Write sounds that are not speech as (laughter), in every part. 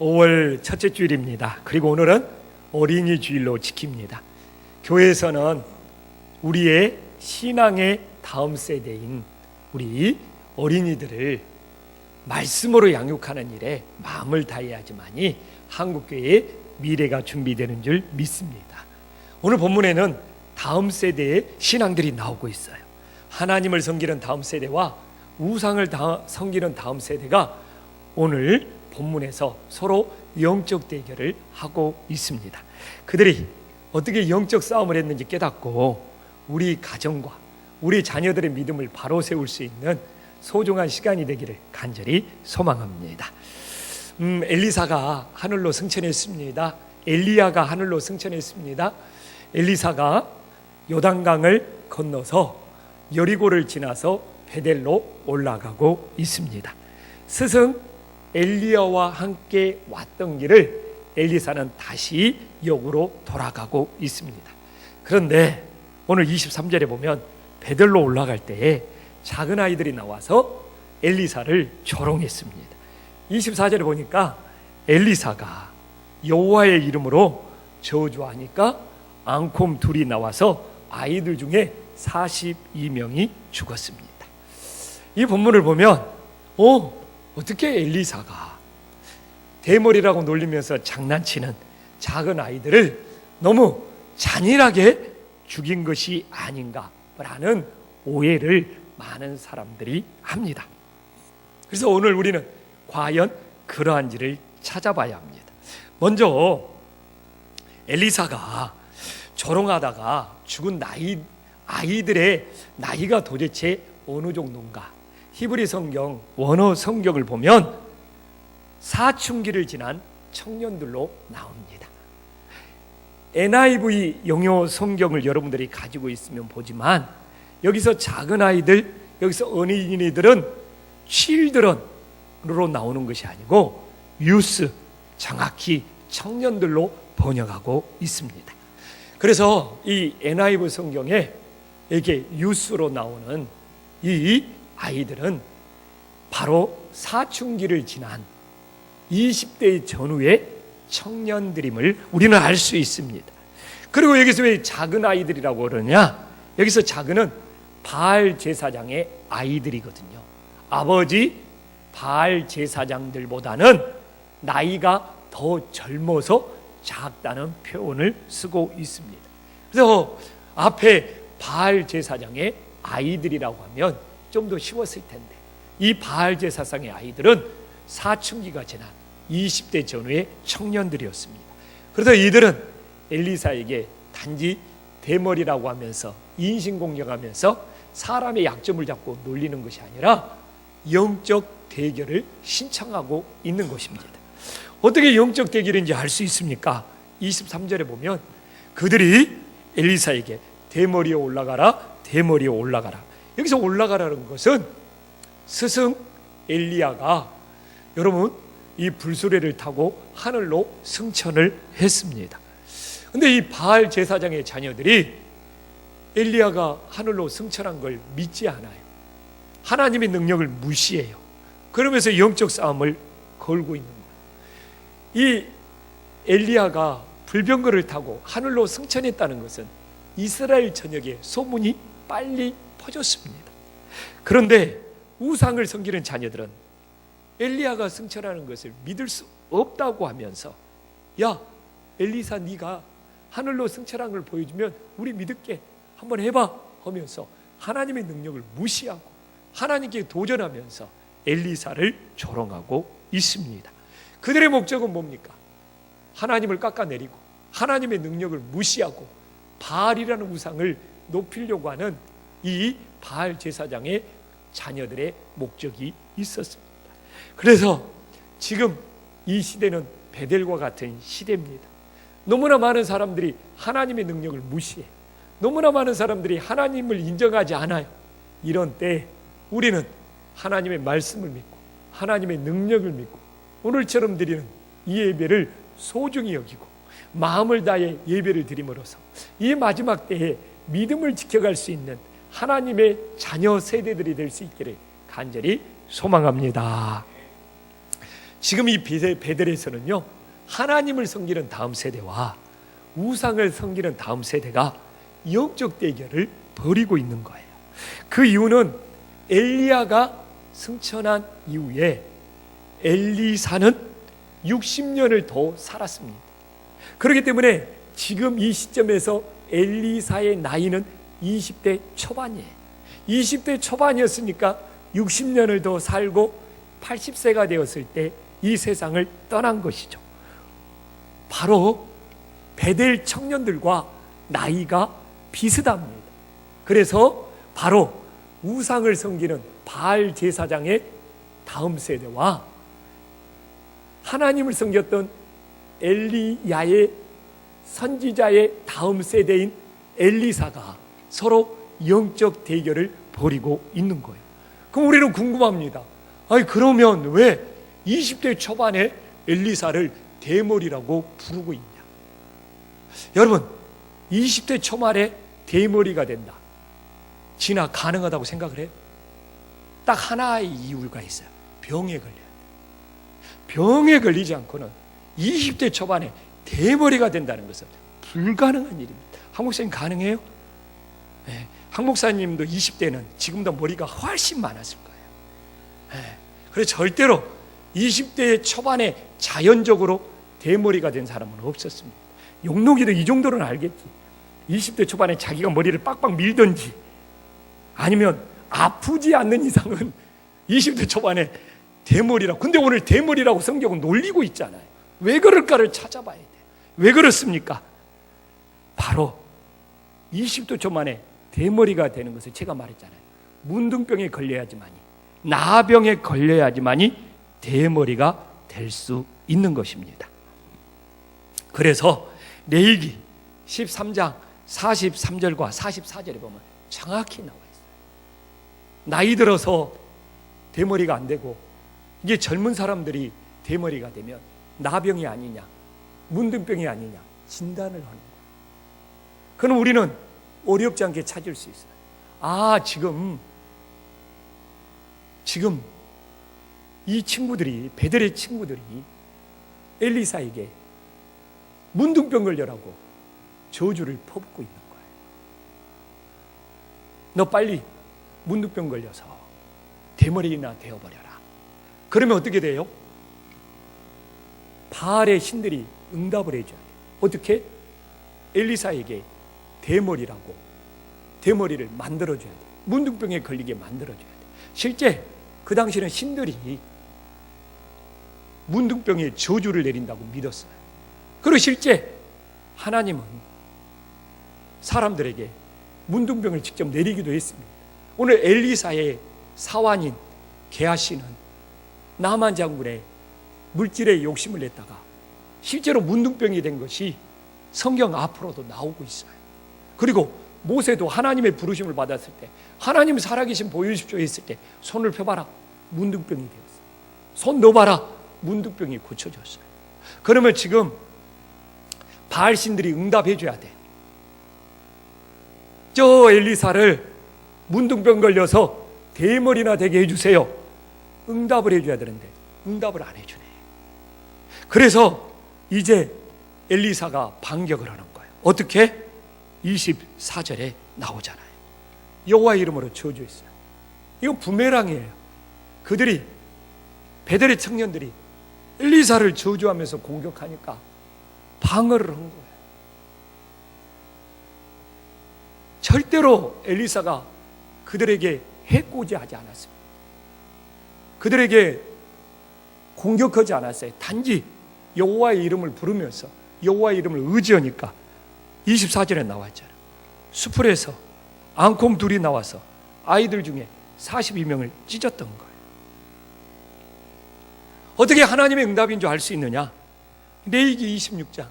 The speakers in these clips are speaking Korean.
5월 첫째 주일입니다. 그리고 오늘은 어린이 주일로 지킵니다. 교회에서는 우리의 신앙의 다음 세대인 우리 어린이들을 말씀으로 양육하는 일에 마음을 다해야지만이 한국교회의 미래가 준비되는 줄 믿습니다. 오늘 본문에는 다음 세대의 신앙들이 나오고 있어요. 하나님을 섬기는 다음 세대와 우상을 다, 섬기는 다음 세대가 오늘 본문에서 서로 영적 대결을 하고 있습니다. 그들이 어떻게 영적 싸움을 했는지 깨닫고 우리 가정과 우리 자녀들의 믿음을 바로 세울 수 있는 소중한 시간이 되기를 간절히 소망합니다. 음, 엘리사가 하늘로 승천했습니다. 엘리야가 하늘로 승천했습니다. 엘리사가 요단강을 건너서 여리고를 지나서 베델로 올라가고 있습니다. 스승 엘리야와 함께 왔던 길을 엘리사는 다시 역으로 돌아가고 있습니다. 그런데 오늘 23절에 보면 베델로 올라갈 때에 작은 아이들이 나와서 엘리사를 조롱했습니다. 24절에 보니까 엘리사가 여호와의 이름으로 저주하니까 앙콤 둘이 나와서 아이들 중에 42명이 죽었습니다. 이 본문을 보면 어 어떻게 엘리사가 대머리라고 놀리면서 장난치는 작은 아이들을 너무 잔인하게 죽인 것이 아닌가라는 오해를 많은 사람들이 합니다. 그래서 오늘 우리는 과연 그러한지를 찾아봐야 합니다. 먼저 엘리사가 조롱하다가 죽은 나이 아이들의 나이가 도대체 어느 정도인가? 히브리 성경 원어 성경을 보면 사춘기를 지난 청년들로 나옵니다. NIV 영어 성경을 여러분들이 가지고 있으면 보지만 여기서 작은 아이들, 여기서 어린이들은 칠드런으로 나오는 것이 아니고 유스, 정확히 청년들로 번역하고 있습니다. 그래서 이 NIV 성경에 이게 유스로 나오는 이 아이들은 바로 사춘기를 지난 20대 전후의 청년들임을 우리는 알 수 있습니다. 그리고 여기서 왜 작은 아이들이라고 그러냐? 여기서 작은은 바알 제사장의 아이들이거든요. 아버지 바알 제사장들보다는 나이가 더 젊어서 작다는 표현을 쓰고 있습니다. 그래서 앞에 바알 제사장의 아이들이라고 하면 좀 더 쉬웠을 텐데 이 바알 제사장의 아이들은 사춘기가 지난 20대 전후의 청년들이었습니다. 그래서 이들은 엘리사에게 단지 대머리라고 하면서 인신공격하면서 사람의 약점을 잡고 놀리는 것이 아니라 영적 대결을 신청하고 있는 것입니다. 어떻게 영적 대결인지 알 수 있습니까? 23절에 보면 그들이 엘리사에게 대머리에 올라가라, 대머리에 올라가라. 여기서 올라가라는 것은 스승 엘리야가 여러분 이 불수레를 타고 하늘로 승천을 했습니다. 근데 이 바알 제사장의 자녀들이 엘리야가 하늘로 승천한 걸 믿지 않아요. 하나님의 능력을 무시해요. 그러면서 영적 싸움을 걸고 있는 거예요. 이 엘리야가 불병거를 타고 하늘로 승천했다는 것은 이스라엘 전역에 소문이 빨리 퍼졌습니다. 그런데 우상을 섬기는 자녀들은 엘리야가 승천하는 것을 믿을 수 없다고 하면서 야 엘리사 네가 하늘로 승천한 걸 보여주면 우리 믿을게 한번 해봐 하면서 하나님의 능력을 무시하고 하나님께 도전하면서 엘리사를 조롱하고 있습니다. 그들의 목적은 뭡니까? 하나님을 깎아내리고 하나님의 능력을 무시하고 바알이라는 우상을 높이려고 하는 이 바알 제사장의 자녀들의 목적이 있었습니다. 그래서 지금 이 시대는 베델과 같은 시대입니다. 너무나 많은 사람들이 하나님의 능력을 무시해. 너무나 많은 사람들이 하나님을 인정하지 않아요. 이런 때 우리는 하나님의 말씀을 믿고 하나님의 능력을 믿고 오늘처럼 드리는 이 예배를 소중히 여기고 마음을 다해 예배를 드림으로써 이 마지막 때에 믿음을 지켜갈 수 있는 하나님의 자녀 세대들이 될 수 있기를 간절히 소망합니다. 지금 이 베델, 베델에서는요 하나님을 섬기는 다음 세대와 우상을 섬기는 다음 세대가 영적 대결을 벌이고 있는 거예요. 그 이유는 엘리야가 승천한 이후에 엘리사는 60년을 더 살았습니다. 그렇기 때문에 지금 이 시점에서 엘리사의 나이는 20대 초반이에요. 20대 초반이었으니까 60년을 더 살고 80세가 되었을 때 이 세상을 떠난 것이죠. 바로 베델 청년들과 나이가 비슷합니다. 그래서 바로 우상을 섬기는 바알 제사장의 다음 세대와 하나님을 섬겼던 엘리야의 선지자의 다음 세대인 엘리사가 서로 영적 대결을 벌이고 있는 거예요. 그럼 우리는 궁금합니다. 아니 그러면 왜 20대 초반에 엘리사를 대머리라고 부르고 있냐? 여러분, 20대 초반에 대머리가 된다. 진화 가능하다고 생각을 해요? 딱 하나의 이유가 있어요. 병에 걸려야 돼. 병에 걸리지 않고는 20대 초반에 대머리가 된다는 것은 불가능한 일입니다. 한 목사님 가능해요? 네. 한 목사님도 20대는 지금도 머리가 훨씬 많았을 거예요. 네. 그래서 절대로 20대 초반에 자연적으로 대머리가 된 사람은 없었습니다. 용록이도 이 정도는 알겠지. 20대 초반에 자기가 머리를 빡빡 밀던지 아니면 아프지 않는 이상은 20대 초반에 대머리라고. 근데 오늘 대머리라고 성경은 놀리고 있잖아요. 왜 그럴까를 찾아봐야 돼. 왜 그렇습니까? 바로 20대 초반에 대머리가 되는 것을 제가 말했잖아요. 문둥병에 걸려야지만이, 나병에 걸려야지만이 대머리가 될 수 있는 것입니다. 그래서 레이기 13장 43절과 44절에 보면 정확히 나와 있어요. 나이 들어서 대머리가 안 되고 이게 젊은 사람들이 대머리가 되면 나병이 아니냐, 문둥병이 아니냐 진단을 하는 거예요. 그럼 우리는 어렵지 않게 찾을 수 있어요. 아, 지금 지금 이 친구들이 베델의 친구들이 엘리사에게 문둥병 걸려라고 저주를 퍼붓고 있는 거예요. 너 빨리 문둥병 걸려서 대머리나 되어버려라. 그러면 어떻게 돼요? 바알의 신들이 응답을 해줘야 돼요. 어떻게? 엘리사에게 대머리라고 대머리를 만들어줘야 돼요. 문둥병에 걸리게 만들어줘야 돼요. 실제 그 당시는 신들이 문둥병에 저주를 내린다고 믿었어요. 그리고 실제 하나님은 사람들에게 문둥병을 직접 내리기도 했습니다. 오늘 엘리사의 사환인 게하시는 나만 장군의 물질에 욕심을 냈다가 실제로 문둥병이 된 것이 성경 앞으로도 나오고 있어요. 그리고 모세도 하나님의 부르심을 받았을 때 하나님 살아계신 보여주십시오 했을 때 손을 펴봐라 문둥병이 되었어요. 손 넣어봐라 문둥병이 고쳐졌어요. 그러면 지금 바알신들이 응답해 줘야 돼. 저 엘리사를 문둥병 걸려서 대머리나 되게 해주세요. 응답을 해줘야 되는데 응답을 안 해주네. 그래서 이제 엘리사가 반격을 하는 거예요. 어떻게? 24절에 나오잖아요. 여호와 이름으로 저주했어요. 이거 부메랑이에요. 그들이 베델의 청년들이 엘리사를 저주하면서 공격하니까 방어를 한 거예요. 절대로 엘리사가 그들에게 해코지하지 않았습니다. 그들에게 공격하지 않았어요. 단지 여호와의 이름을 부르면서 여호와의 이름을 의지하니까 24절에 나왔잖아요. 수풀에서 앙콤 둘이 나와서 아이들 중에 42명을 찢었던 거예요. 어떻게 하나님의 응답인 줄 알 수 있느냐? 레이기 26장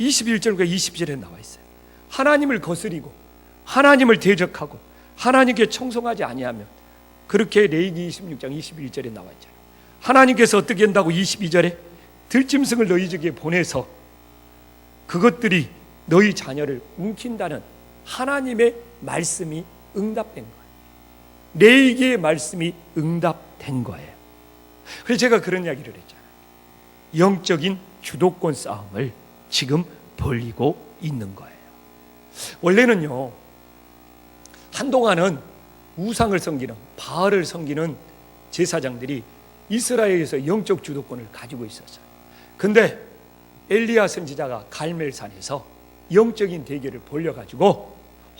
21절과 20절에 나와 있어요. 하나님을 거스리고 하나님을 대적하고 하나님께 청송하지 아니하면 그렇게 레이기 26장 21절에 나와 있잖아요. 하나님께서 어떻게 한다고 22절에 들짐승을 너희 집에 보내서 그것들이 너희 자녀를 움킨다는 하나님의 말씀이 응답된 거예요. 레이기의 말씀이 응답된 거예요. 그래서 제가 그런 이야기를 했잖아요. 영적인 주도권 싸움을 지금 벌이고 있는 거예요. 원래는요, 한동안은 우상을 섬기는, 바알을 섬기는 제사장들이 이스라엘에서 영적 주도권을 가지고 있었어요. 근데 엘리야 선지자가 갈멜산에서 영적인 대결을 벌려가지고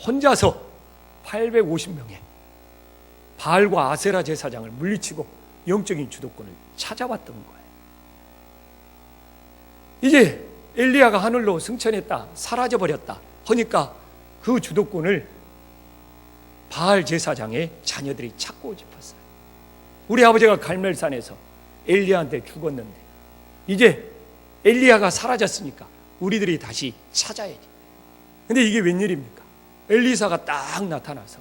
혼자서 850명의 바알과 아세라 제사장을 물리치고 영적인 주도권을 찾아왔던 거예요. 이제 엘리야가 하늘로 승천했다, 사라져 버렸다. 하니까 그 주도권을 바알 제사장의 자녀들이 찾고 싶었어요. 우리 아버지가 갈멜산에서 엘리야한테 죽었는데 이제 엘리야가 사라졌으니까 우리들이 다시 찾아야지. 근데 이게 웬일입니까? 엘리사가 딱 나타나서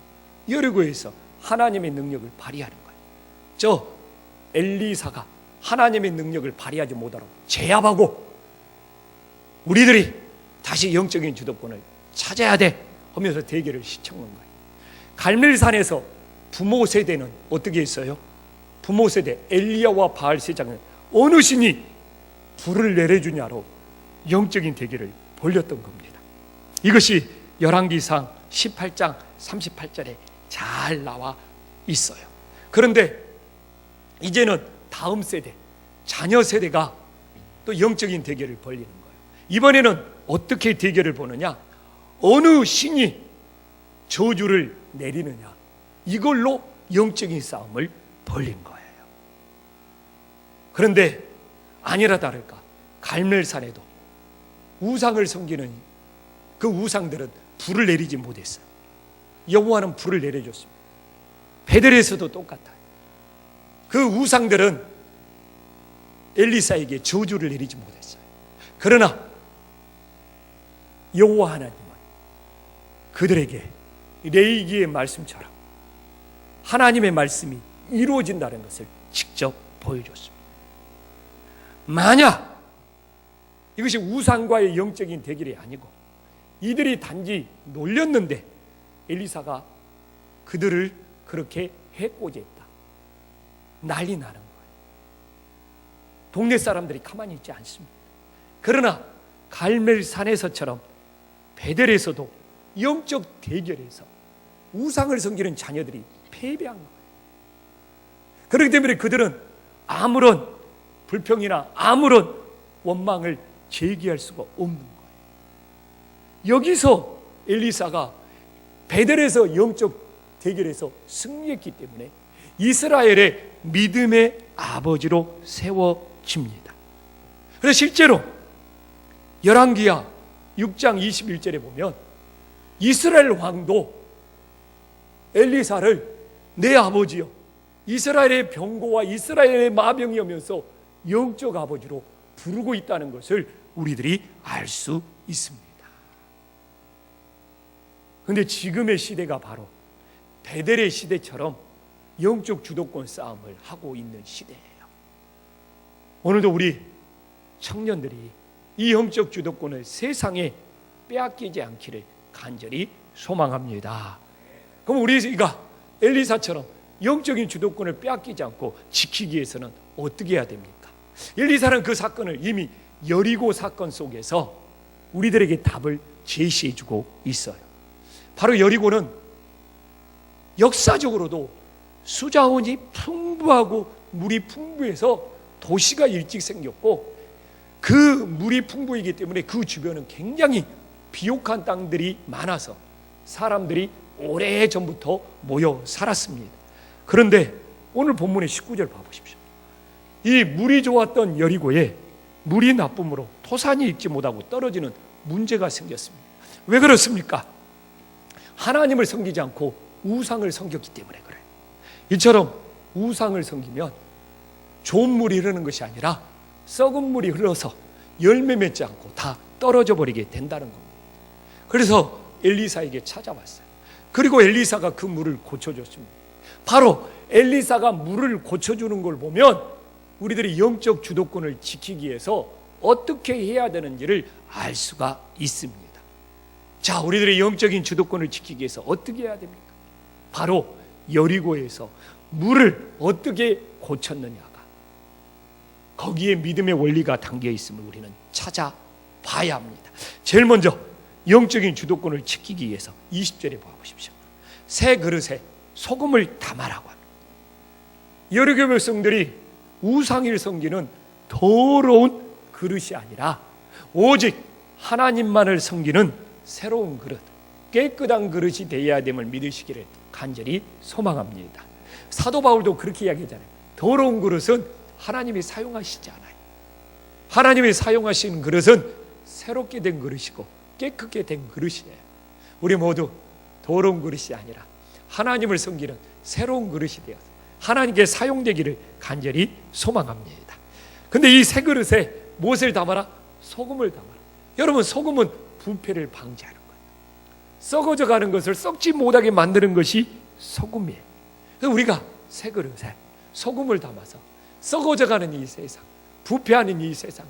여리고에서 하나님의 능력을 발휘하는 거예요. 저 엘리사가 하나님의 능력을 발휘하지 못하도록 제압하고 우리들이 다시 영적인 주도권을 찾아야 돼 하면서 대결을 시청한 거예요. 갈멜산에서 부모 세대는 어떻게 했어요? 부모 세대 엘리야와 바알 세장은 어느 신이 불을 내려주냐로 영적인 대결을 벌였던 겁니다. 이것이 열왕기상 18장 38절에 잘 나와 있어요. 그런데 이제는 다음 세대, 자녀 세대가 또 영적인 대결을 벌리는 거예요. 이번에는 어떻게 대결을 보느냐? 어느 신이 저주를 내리느냐? 이걸로 영적인 싸움을 벌린 거예요. 그런데 아니라 다를까 갈멜산에도 우상을 섬기는 그 우상들은 불을 내리지 못했어요. 여호와는 불을 내려줬습니다. 베델에서도 똑같아요. 그 우상들은 엘리사에게 저주를 내리지 못했어요. 그러나 여호와 하나님은 그들에게 레이기의 말씀처럼 하나님의 말씀이 이루어진다는 것을 직접 보여줬습니다. 만약 이것이 우상과의 영적인 대결이 아니고 이들이 단지 놀렸는데 엘리사가 그들을 그렇게 해코지했다. 난리 나는 거예요. 동네 사람들이 가만히 있지 않습니다. 그러나 갈멜산에서처럼 베델에서도 영적 대결에서 우상을 섬기는 자녀들이 패배한 거예요. 그렇기 때문에 그들은 아무런 불평이나 아무런 원망을 제기할 수가 없는 거예요. 여기서 엘리사가 베델에서 영적 대결에서 승리했기 때문에 이스라엘의 믿음의 아버지로 세워집니다. 그래서 실제로 열왕기야 6장 21절에 보면 이스라엘 왕도 엘리사를 내 아버지요 이스라엘의 병고와 이스라엘의 마병이오면서 영적 아버지로 부르고 있다는 것을 우리들이 알 수 있습니다. 근데 지금의 시대가 바로 베델의 시대처럼 영적 주도권 싸움을 하고 있는 시대예요. 오늘도 우리 청년들이 이 영적 주도권을 세상에 빼앗기지 않기를 간절히 소망합니다. 그럼 우리가 엘리사처럼 영적인 주도권을 빼앗기지 않고 지키기 위해서는 어떻게 해야 됩니까? 엘리사는 그 사건을 이미 여리고 사건 속에서 우리들에게 답을 제시해 주고 있어요. 바로 여리고는 역사적으로도 수자원이 풍부하고 물이 풍부해서 도시가 일찍 생겼고 그 물이 풍부이기 때문에 그 주변은 굉장히 비옥한 땅들이 많아서 사람들이 오래 전부터 모여 살았습니다. 그런데 오늘 본문의 19절 봐보십시오. 이 물이 좋았던 여리고에 물이 나쁨으로 토산이 익지 못하고 떨어지는 문제가 생겼습니다. 왜 그렇습니까? 하나님을 섬기지 않고 우상을 섬겼기 때문에 그래요. 이처럼 우상을 섬기면 좋은 물이 흐르는 것이 아니라 썩은 물이 흘러서 열매 맺지 않고 다 떨어져 버리게 된다는 겁니다. 그래서 엘리사에게 찾아왔어요. 그리고 엘리사가 그 물을 고쳐줬습니다. 바로 엘리사가 물을 고쳐주는 걸 보면 우리들이 영적 주도권을 지키기 위해서 어떻게 해야 되는지를 알 수가 있습니다. 자, 우리들의 영적인 주도권을 지키기 위해서 어떻게 해야 됩니까? 바로 여리고에서 물을 어떻게 고쳤느냐가 거기에 믿음의 원리가 담겨 있음을 우리는 찾아봐야 합니다. 제일 먼저 영적인 주도권을 지키기 위해서 20절에 보십시오. 새 그릇에 소금을 담아라고 합니다. 여러 백성들이 우상일 섬기는 더러운 그릇이 아니라 오직 하나님만을 섬기는 새로운 그릇, 깨끗한 그릇이 되어야 됨을 믿으시기를 간절히 소망합니다. 사도 바울도 그렇게 이야기하잖아요. 더러운 그릇은 하나님이 사용하시지 않아요. 하나님이 사용하시는 그릇은 새롭게 된 그릇이고 깨끗게 된 그릇이에요. 우리 모두 더러운 그릇이 아니라 하나님을 섬기는 새로운 그릇이 되어서 하나님께 사용되기를 간절히 소망합니다. 근데 이 새 그릇에 무엇을 담아라? 소금을 담아라. 여러분 소금은 부패를 방지하는 거예요. 썩어져 가는 것을 썩지 못하게 만드는 것이 소금이에요. 그래서 우리가 새 그릇에 소금을 담아서 썩어져 가는 이 세상, 부패하는 이 세상에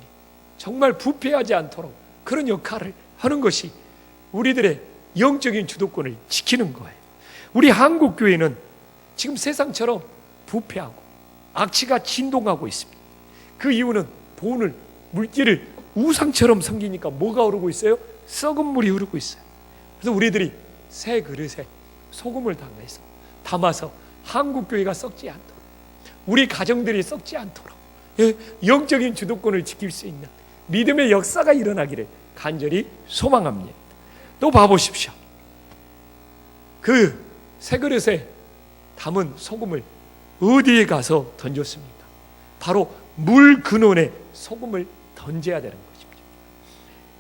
정말 부패하지 않도록 그런 역할을 하는 것이 우리들의 영적인 주도권을 지키는 거예요. 우리 한국 교회는 지금 세상처럼 부패하고 악취가 진동하고 있습니다. 그 이유는 돈을 물질을 우상처럼 섬기니까 뭐가 오르고 있어요? 썩은 물이 흐르고 있어요. 그래서 우리들이 새 그릇에 소금을 담아서 담아서 한국 교회가 썩지 않도록 우리 가정들이 썩지 않도록 예, 영적인 주도권을 지킬 수 있는 믿음의 역사가 일어나기를 간절히 소망합니다. 또 봐보십시오. 그 새 그릇에 담은 소금을 어디에 가서 던졌습니까? 바로 물 근원에 소금을 던져야 되는 것입니다.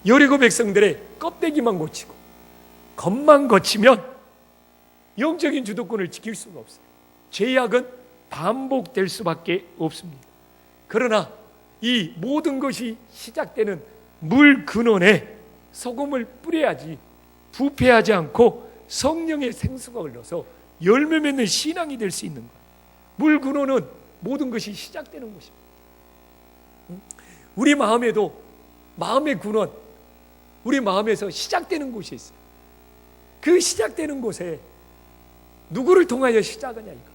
여리고 백성들의 껍데기만 고치고 겉만 거치면 영적인 주도권을 지킬 수가 없어요. 죄악은 반복될 수밖에 없습니다. 그러나 이 모든 것이 시작되는 물 근원에 소금을 뿌려야지 부패하지 않고 성령의 생수가 흘러서 열매 맺는 신앙이 될 수 있는 거예요. 물 근원은 모든 것이 시작되는 것입니다. 우리 마음에도 마음의 근원, 우리 마음에서 시작되는 곳이 있어요. 그 시작되는 곳에 누구를 통하여 시작하냐 이거.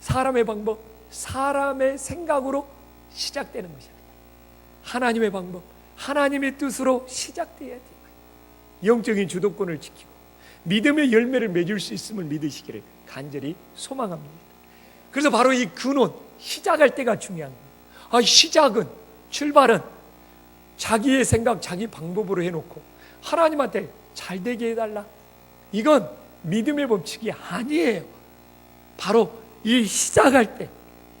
사람의 방법, 사람의 생각으로 시작되는 것이 아니라 하나님의 방법, 하나님의 뜻으로 시작돼야 돼요. 영적인 주도권을 지키고 믿음의 열매를 맺을 수 있음을 믿으시기를 간절히 소망합니다. 그래서 바로 이 근원, 시작할 때가 중요한 거예요. 아, 시작은, 출발은 자기의 생각, 자기 방법으로 해놓고 하나님한테 잘 되게 해달라. 이건 믿음의 법칙이 아니에요. 바로 이 시작할 때,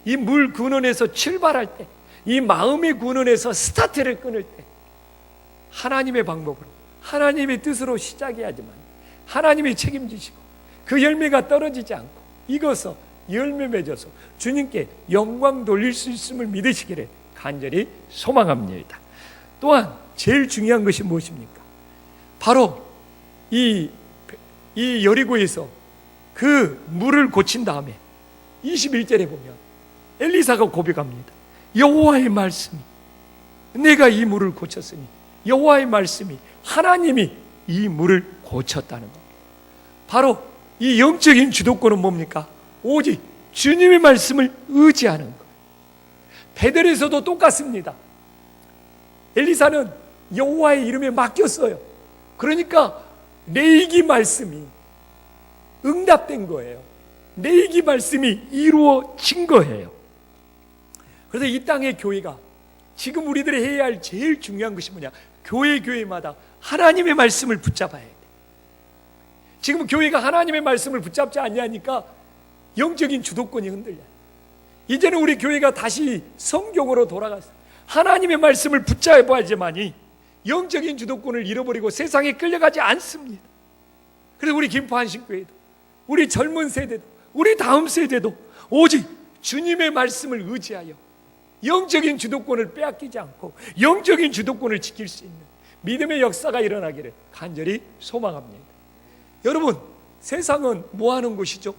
이 물 근원에서 출발할 때, 이 마음의 근원에서 스타트를 끊을 때, 하나님의 방법으로, 하나님의 뜻으로 시작해야지만 하나님이 책임지시고 그 열매가 떨어지지 않고 익어서 열매 맺어서 주님께 영광 돌릴 수 있음을 믿으시기를 간절히 소망합니다. 또한 제일 중요한 것이 무엇입니까? 바로 이, 이 여리고에서 그 물을 고친 다음에 21절에 보면 엘리사가 고백합니다. 여호와의 말씀이 내가 이 물을 고쳤으니 여호와의 말씀이 하나님이 이 물을 고쳤다는 겁니다. 바로 이 영적인 주도권은 뭡니까? 오직 주님의 말씀을 의지하는 것. 베델에서도 똑같습니다. 엘리사는 여호와의 이름에 맡겼어요. 그러니까 레이기 말씀이 응답된 거예요. 레이기 말씀이 이루어진 거예요. 그래서 이 땅의 교회가 지금 우리들이 해야 할 제일 중요한 것이 뭐냐? 교회 교회마다 하나님의 말씀을 붙잡아야 돼. 지금 교회가 하나님의 말씀을 붙잡지 않냐니까 영적인 주도권이 흔들려. 이제는 우리 교회가 다시 성경으로 돌아가서 하나님의 말씀을 붙잡아야지만이 영적인 주도권을 잃어버리고 세상에 끌려가지 않습니다. 그래서 우리 김포한신교회도 우리 젊은 세대도 우리 다음 세대도 오직 주님의 말씀을 의지하여 영적인 주도권을 빼앗기지 않고 영적인 주도권을 지킬 수 있는 믿음의 역사가 일어나기를 간절히 소망합니다. 여러분, 세상은 뭐 하는 곳이죠?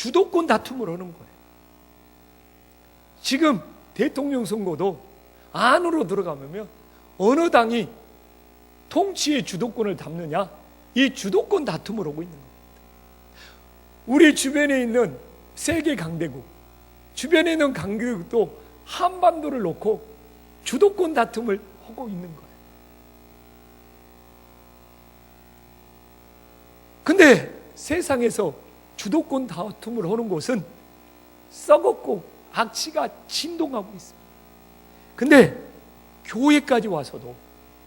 주도권 다툼을 하는 거예요. 지금 대통령 선거도 안으로 들어가면 어느 당이 통치의 주도권을 담느냐? 이 주도권 다툼을 하고 있는 겁니다. 우리 주변에 있는 세계 강대국, 주변에 있는 강대국도 한반도를 놓고 주도권 다툼을 하고 있는 거예요. 근데 세상에서 주도권 다툼을 하는 곳은 썩었고 악취가 진동하고 있습니다. 근데 교회까지 와서도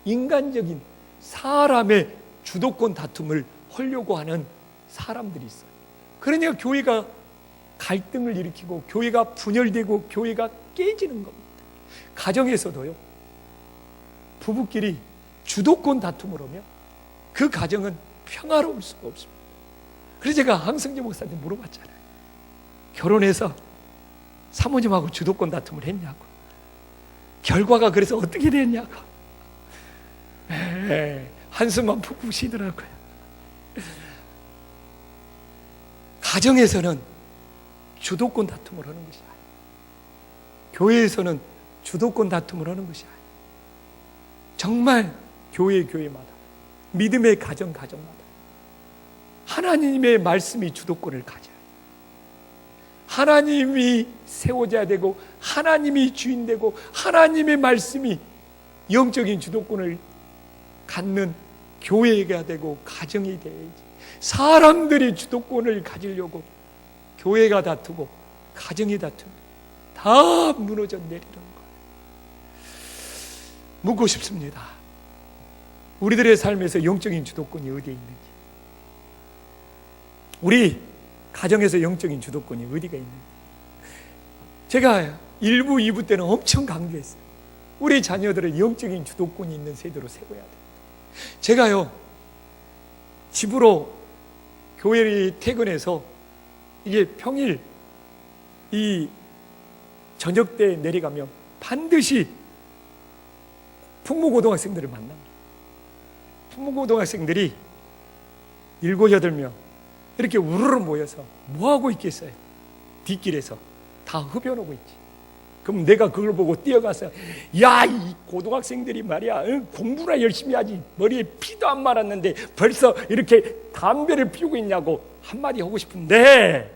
인간적인 사람의 주도권 다툼을 하려고 하는 사람들이 있어요. 그러니까 교회가 갈등을 일으키고 교회가 분열되고 교회가 깨지는 겁니다. 가정에서도요. 부부끼리 주도권 다툼을 하면 그 가정은 평화로울 수가 없습니다. 그래서 제가 항성재 목사님 물어봤잖아요. 결혼해서 사모님하고 주도권 다툼을 했냐고. 결과가 그래서 어떻게 됐냐고. 에이, 한숨만 푹푹 쉬더라고요. 가정에서는 주도권 다툼을 하는 것이 아니에요. 교회에서는 주도권 다툼을 하는 것이 아니에요. 정말 교회 교회마다 믿음의 가정 가정마다 하나님의 말씀이 주도권을 가져야 돼요. 하나님이 세워져야 되고 하나님이 주인 되고 하나님의 말씀이 영적인 주도권을 갖는 교회가 되고 가정이 돼야지. 사람들이 주도권을 가지려고 교회가 다투고 가정이 다투면 다 무너져 내리는 거예요. 묻고 싶습니다. 우리들의 삶에서 영적인 주도권이 어디에 있는지. 우리 가정에서 영적인 주도권이 어디가 있는지. 제가 1부, 2부 때는 엄청 강조했어요. 우리 자녀들은 영적인 주도권이 있는 세대로 세워야 돼요. 제가요, 집으로 교회를 퇴근해서 이게 평일 이 저녁 때 내려가면 반드시 풍무고등학생들을 만납니다. 풍무고등학생들이 일곱 여덟 명 이렇게 우르르 모여서 뭐 하고 있겠어요? 뒷길에서 다 흡연하고 있지. 그럼 내가 그걸 보고 뛰어가서 야 이 고등학생들이 말이야 응? 공부나 열심히 하지 머리에 피도 안 말았는데 벌써 이렇게 담배를 피우고 있냐고 한마디 하고 싶은데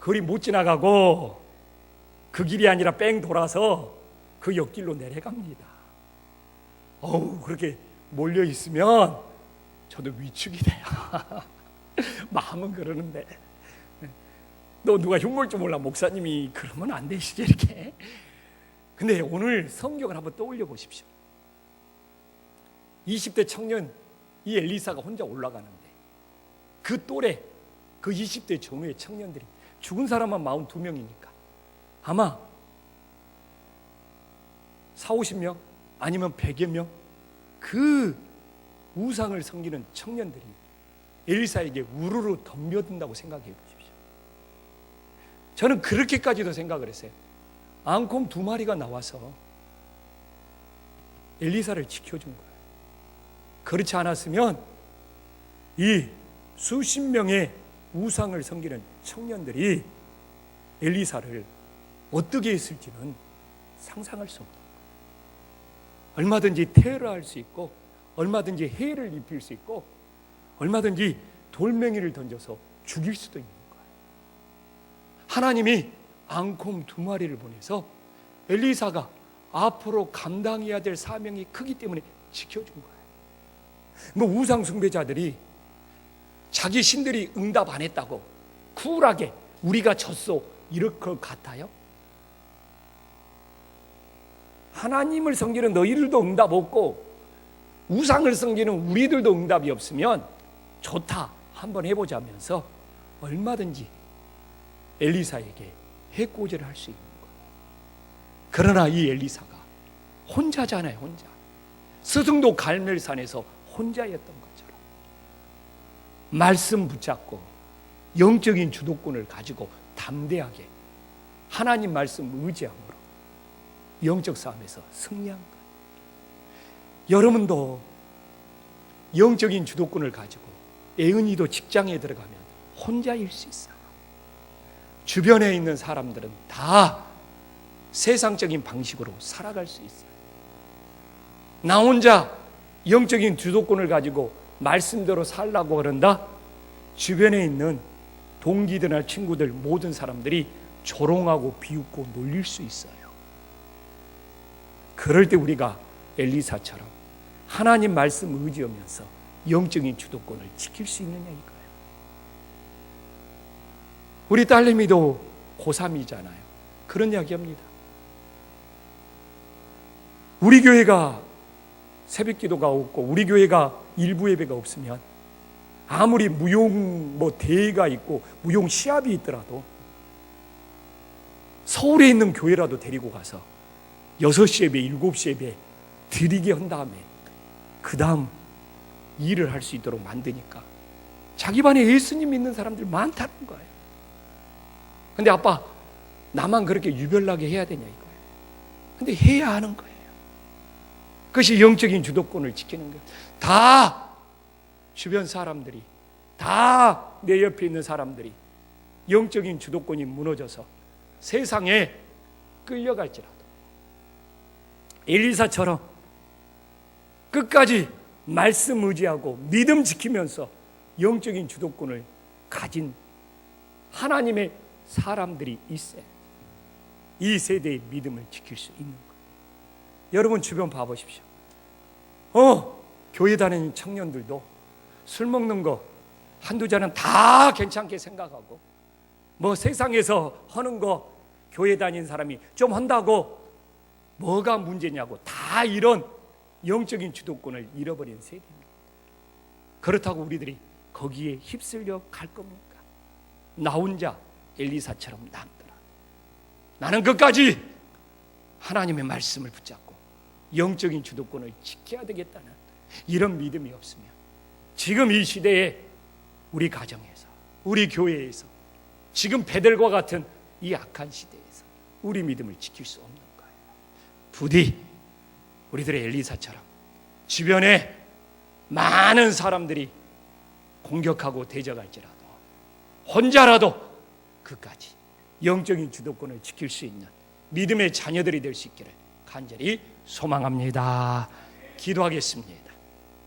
거리 못 지나가고 그 길이 아니라 뺑 돌아서 그 옆길로 내려갑니다. 어우 그렇게 몰려 있으면 저도 위축이 돼요. (laughs) (laughs) 마음은 그러는데 너 누가 흉물 줄 몰라 목사님이 그러면 안 되시죠 이렇게. 근데 오늘 성경을 한번 떠올려 보십시오. 20대 청년 이 엘리사가 혼자 올라가는데 그 또래 그 20대 전후의 청년들이 죽은 사람만 42명이니까 아마 4, 50명 아니면 100여 명 그 우상을 섬기는 청년들이 엘리사에게 우르르 덤벼든다고 생각해 보십시오. 저는 그렇게까지도 생각을 했어요. 앙콤 두 마리가 나와서 엘리사를 지켜준 거예요. 그렇지 않았으면 이 수십 명의 우상을 섬기는 청년들이 엘리사를 어떻게 했을지는 상상할 수 없는. 얼마든지 테러할 수 있고 얼마든지 해를 입힐 수 있고 얼마든지 돌멩이를 던져서 죽일 수도 있는 거예요. 하나님이 앙콤 두 마리를 보내서 엘리사가 앞으로 감당해야 될 사명이 크기 때문에 지켜준 거예요. 뭐 우상 숭배자들이 자기 신들이 응답 안 했다고 쿨하게 우리가 졌어 이럴 것 같아요? 하나님을 섬기는 너희들도 응답 없고 우상을 섬기는 우리들도 응답이 없으면 좋다 한번 해보자 면서 얼마든지 엘리사에게 해코지를 할 수 있는 거예요. 그러나 이 엘리사가 혼자잖아요, 혼자. 스승도 갈멜산에서 혼자였던 것처럼 말씀 붙잡고 영적인 주도권을 가지고 담대하게 하나님 말씀 의지함으로 영적 싸움에서 승리한 것. 여러분도 영적인 주도권을 가지고 애은이도 직장에 들어가면 혼자일 수 있어요. 주변에 있는 사람들은 다 세상적인 방식으로 살아갈 수 있어요. 나 혼자 영적인 주도권을 가지고 말씀대로 살라고 그런다? 주변에 있는 동기들이나 친구들 모든 사람들이 조롱하고 비웃고 놀릴 수 있어요. 그럴 때 우리가 엘리사처럼 하나님 말씀 의지하면서 영적인 주도권을 지킬 수 있느냐 이거예요. 우리 딸내미도 고3이잖아요. 그런 이야기합니다. 우리 교회가 새벽 기도가 없고 우리 교회가 일부 예배가 없으면 아무리 무용 뭐 대회가 있고 무용 시합이 있더라도 서울에 있는 교회라도 데리고 가서 6시 예배, 7시 예배 드리게 한 다음에 그 다음 일을 할 수 있도록 만드니까 자기 반에 예수님 믿는 사람들 많다는 거예요. 근데 아빠 나만 그렇게 유별나게 해야 되냐 이거예요. 근데 해야 하는 거예요. 그것이 영적인 주도권을 지키는 거예요. 다 주변 사람들이 다 내 옆에 있는 사람들이 영적인 주도권이 무너져서 세상에 끌려갈지라도 엘리사처럼 끝까지 말씀 의지하고 믿음 지키면서 영적인 주도권을 가진 하나님의 사람들이 있어야 이 세대의 믿음을 지킬 수 있는 거예요. 여러분 주변 봐보십시오. 어, 교회 다니는 청년들도 술 먹는 거 한두 잔은 다 괜찮게 생각하고 뭐 세상에서 하는 거 교회 다니는 사람이 좀 한다고 뭐가 문제냐고 다 이런 영적인 주도권을 잃어버린 세대입니다. 그렇다고 우리들이 거기에 휩쓸려 갈 겁니까? 나 혼자 엘리사처럼 남더라. 나는 끝까지 하나님의 말씀을 붙잡고 영적인 주도권을 지켜야 되겠다는 이런 믿음이 없으면 지금 이 시대에 우리 가정에서 우리 교회에서 지금 베델과 같은 이 악한 시대에서 우리 믿음을 지킬 수 없는 거예요. 부디 우리들의 엘리사처럼 주변에 많은 사람들이 공격하고 대적할지라도 혼자라도 그까지 영적인 주도권을 지킬 수 있는 믿음의 자녀들이 될 수 있기를 간절히 소망합니다. 기도하겠습니다.